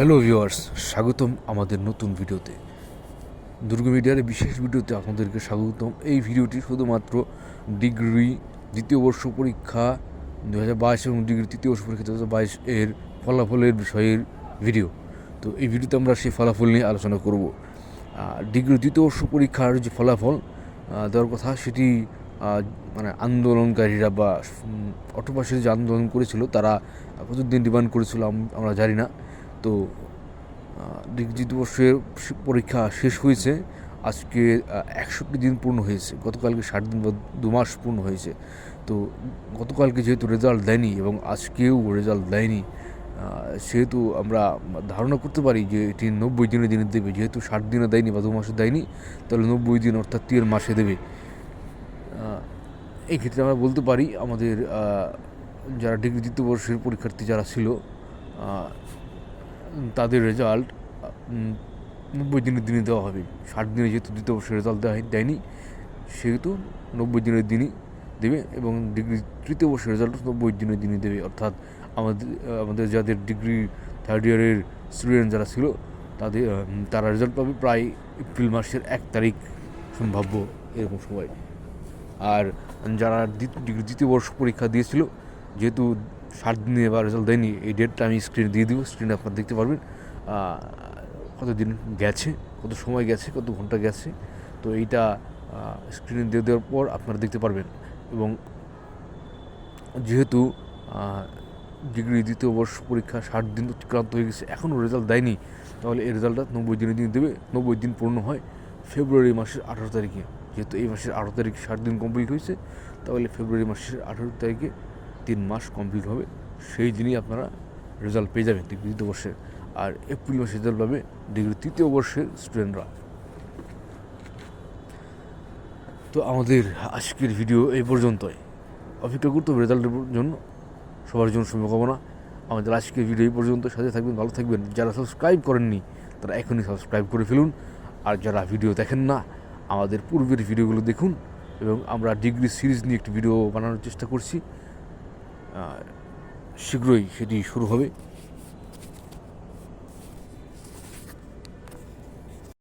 Hello viewers স্বাগতম আমাদের নতুন ভিডিওতে। দুর্গ মিডিয়ার বিশেষ ভিডিওতে আপনাদেরকে স্বাগতম। এই ভিডিওটি শুধুমাত্র ডিগ্রি দ্বিতীয় বর্ষ পরীক্ষা দু হাজার বাইশ এবং ডিগ্রি তৃতীয় বর্ষ পরীক্ষা দু হাজার বাইশ এর ফলাফলের বিষয়ের ভিডিও। তো এই ভিডিওতে আমরা সেই ফলাফল নিয়ে আলোচনা করব। ডিগ্রি দ্বিতীয় বর্ষ পরীক্ষার যে ফলাফল দেওয়ার কথা সেটি মানে আন্দোলনকারীরা বা অটোপাসের যে আন্দোলন করেছিল, তারা কতদিন ডিমান্ড করেছিল আমরা জানি না। তো ডিগ্রি বর্ষের পরীক্ষা শেষ হয়েছে। আজকে একষট্টি দিন পূর্ণ হয়েছে। গতকালকে ষাট দিন বা দু মাস পূর্ণ হয়েছে। তো, গতকালকে যেহেতু রেজাল্ট দেয়নি এবং আজকেও রেজাল্ট দেয়নি সেহেতু আমরা ধারণা করতে পারি যে, এটি নব্বই দিনে দিনে দেবে। যেহেতু ষাট দিনে দেয়নি বা দু মাসে দেয়নি, তাহলে নব্বই দিন অর্থাৎ তিন মাসে দেবে। এই ক্ষেত্রে আমরা বলতে পারি, আমাদের যারা ডিগ্রি দ্বিতীয় বর্ষের পরীক্ষার্থী যারা ছিল তাদের রেজাল্ট নব্বই দিনের দিনে দেওয়া হবে। ষাট দিনে যেহেতু দ্বিতীয় বর্ষের রেজাল্ট দেওয়া দেয়নি, সেহেতু নব্বই দিনের দিনই দেবে এবং ডিগ্রি তৃতীয় বর্ষের রেজাল্ট নব্বই দিনের দিনই দেবে। অর্থাৎ আমাদের আমাদের যাদের ডিগ্রি থার্ড ইয়ারের স্টুডেন্ট যারা ছিল, তাদের তারা রেজাল্ট পাবে প্রায় এপ্রিল মাসের এক তারিখ সম্ভাব্য এরকম সময়। আর যারা ডিগ্রি দ্বিতীয় বর্ষ পরীক্ষা দিয়েছিল, যেহেতু ষাট দিনে বা রেজাল্ট দেয়নি, এই ডেটটা আমি স্ক্রিনে দিয়ে দিব স্ক্রিনে আপনারা দেখতে পারবেন। কত দিন গেছে, কত সময় গেছে, কত ঘণ্টা গেছে, তো এইটা স্ক্রিনে দিয়ে দেওয়ার পর আপনারা দেখতে পারবেন। এবং যেহেতু ডিগ্রি দ্বিতীয় বর্ষ পরীক্ষা ষাট দিন অতিক্রান্ত হয়ে গেছে এখনও রেজাল্ট দেয়নি, তাহলে এই রেজাল্টটা নব্বই দিনের দিন দেবে, নব্বই দিন পূর্ণ হয় ফেব্রুয়ারি মাসের আঠারো তারিখে। যেহেতু এই মাসের আঠারো তারিখে ষাট দিন কমপ্লিট হয়েছে, তাহলে ফেব্রুয়ারি মাসের আঠারো তারিখে তিন মাস কমপ্লিট হবে, সেই দিনই আপনারা রেজাল্ট পেয়ে যাবেন ডিগ্রি দ্বিতীয় বর্ষের। আর এপ্রিল মাসে রেজাল্ট পাবে ডিগ্রি তৃতীয় বর্ষের স্টুডেন্টরা তো আমাদের আজকের ভিডিও এই পর্যন্তই। অপেক্ষা করতে হবে রেজাল্টের জন্য। সবার জন্য শুভকামনা। আমাদের আজকের ভিডিও এই পর্যন্ত সাথে থাকবেন, ভালো থাকবেন। যারা সাবস্ক্রাইব করেননি, তারা এখনই সাবস্ক্রাইব করে ফেলুন। আর যারা ভিডিও দেখেন না, আমাদের পূর্বের ভিডিওগুলো দেখুন। এবং আমরা ডিগ্রি সিরিজ নিয়ে একটি ভিডিও বানানোর চেষ্টা করছি। শীঘ্রই সেটি শুরু হবে।